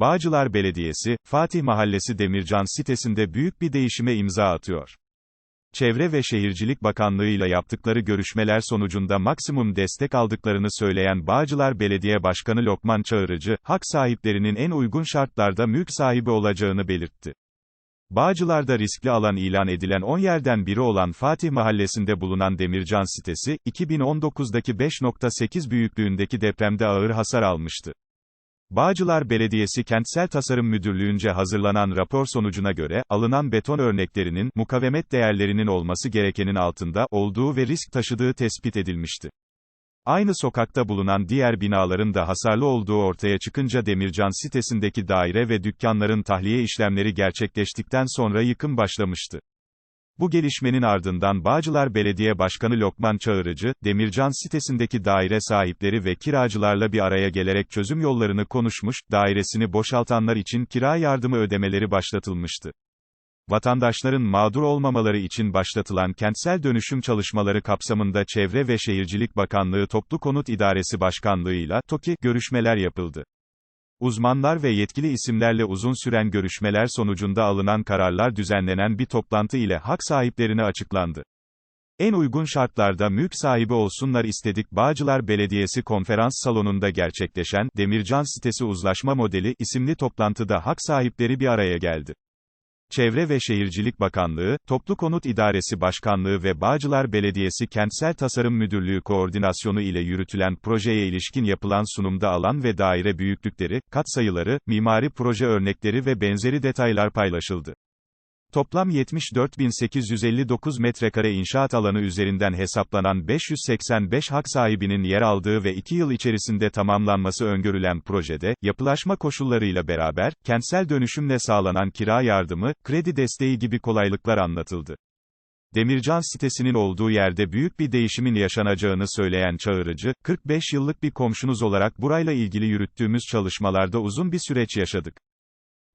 Bağcılar Belediyesi, Fatih Mahallesi Demircan sitesinde büyük bir değişime imza atıyor. Çevre ve Şehircilik Bakanlığı ile yaptıkları görüşmeler sonucunda maksimum destek aldıklarını söyleyen Bağcılar Belediye Başkanı Lokman Çağırıcı, hak sahiplerinin en uygun şartlarda mülk sahibi olacağını belirtti. Bağcılar'da riskli alan ilan edilen 10 yerden biri olan Fatih Mahallesi'nde bulunan Demircan sitesi, 2019'daki 5.8 büyüklüğündeki depremde ağır hasar almıştı. Bağcılar Belediyesi Kentsel Tasarım Müdürlüğü'nce hazırlanan rapor sonucuna göre, alınan beton örneklerinin, mukavemet değerlerinin olması gerekenin altında olduğu ve risk taşıdığı tespit edilmişti. Aynı sokakta bulunan diğer binaların da hasarlı olduğu ortaya çıkınca Demircan sitesindeki daire ve dükkanların tahliye işlemleri gerçekleştikten sonra yıkım başlamıştı. Bu gelişmenin ardından Bağcılar Belediye Başkanı Lokman Çağırıcı, Demircan sitesindeki daire sahipleri ve kiracılarla bir araya gelerek çözüm yollarını konuşmuş, dairesini boşaltanlar için kira yardımı ödemeleri başlatılmıştı. Vatandaşların mağdur olmamaları için başlatılan kentsel dönüşüm çalışmaları kapsamında Çevre ve Şehircilik Bakanlığı Toplu Konut İdaresi Başkanlığı'yla TOKİ görüşmeler yapıldı. Uzmanlar ve yetkili isimlerle uzun süren görüşmeler sonucunda alınan kararlar düzenlenen bir toplantı ile hak sahiplerine açıklandı. En uygun şartlarda mülk sahibi olsunlar istedik Bağcılar Belediyesi konferans salonunda gerçekleşen Demircan sitesi uzlaşma modeli isimli toplantıda hak sahipleri bir araya geldi. Çevre ve Şehircilik Bakanlığı, Toplu Konut İdaresi Başkanlığı ve Bağcılar Belediyesi Kentsel Tasarım Müdürlüğü koordinasyonu ile yürütülen projeye ilişkin yapılan sunumda alan ve daire büyüklükleri, kat sayıları, mimari proje örnekleri ve benzeri detaylar paylaşıldı. Toplam 74.859 metrekare inşaat alanı üzerinden hesaplanan 585 hak sahibinin yer aldığı ve 2 yıl içerisinde tamamlanması öngörülen projede, yapılaşma koşullarıyla beraber, kentsel dönüşümle sağlanan kira yardımı, kredi desteği gibi kolaylıklar anlatıldı. Demircan sitesinin olduğu yerde büyük bir değişimin yaşanacağını söyleyen çağırıcı, 45 yıllık bir komşunuz olarak burayla ilgili yürüttüğümüz çalışmalarda uzun bir süreç yaşadık.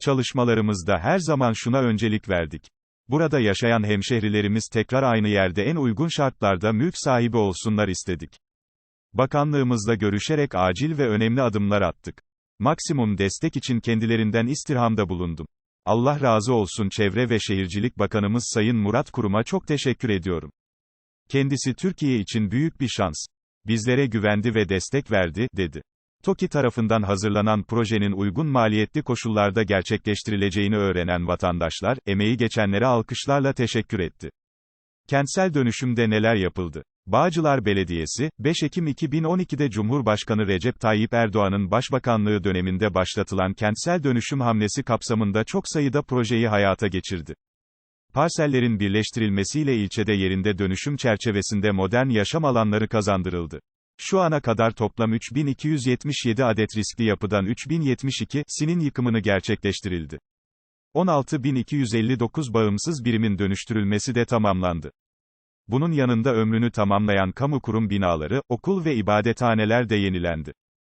Çalışmalarımızda her zaman şuna öncelik verdik. Burada yaşayan hemşehrilerimiz tekrar aynı yerde en uygun şartlarda mülk sahibi olsunlar istedik. Bakanlığımızla görüşerek acil ve önemli adımlar attık. Maksimum destek için kendilerinden istirhamda bulundum. Allah razı olsun Çevre ve Şehircilik Bakanımız Sayın Murat Kurum'a çok teşekkür ediyorum. Kendisi Türkiye için büyük bir şans. Bizlere güvendi ve destek verdi, dedi. TOKİ tarafından hazırlanan projenin uygun maliyetli koşullarda gerçekleştirileceğini öğrenen vatandaşlar, emeği geçenlere alkışlarla teşekkür etti. Kentsel dönüşümde neler yapıldı? Bağcılar Belediyesi, 5 Ekim 2012'de Cumhurbaşkanı Recep Tayyip Erdoğan'ın başbakanlığı döneminde başlatılan kentsel dönüşüm hamlesi kapsamında çok sayıda projeyi hayata geçirdi. Parsellerin birleştirilmesiyle ilçede yerinde dönüşüm çerçevesinde modern yaşam alanları kazandırıldı. Şu ana kadar toplam 3277 adet riskli yapıdan 3072'sinin yıkımını gerçekleştirildi. 16259 bağımsız birimin dönüştürülmesi de tamamlandı. Bunun yanında ömrünü tamamlayan kamu kurum binaları, okul ve ibadethaneler de yenilendi.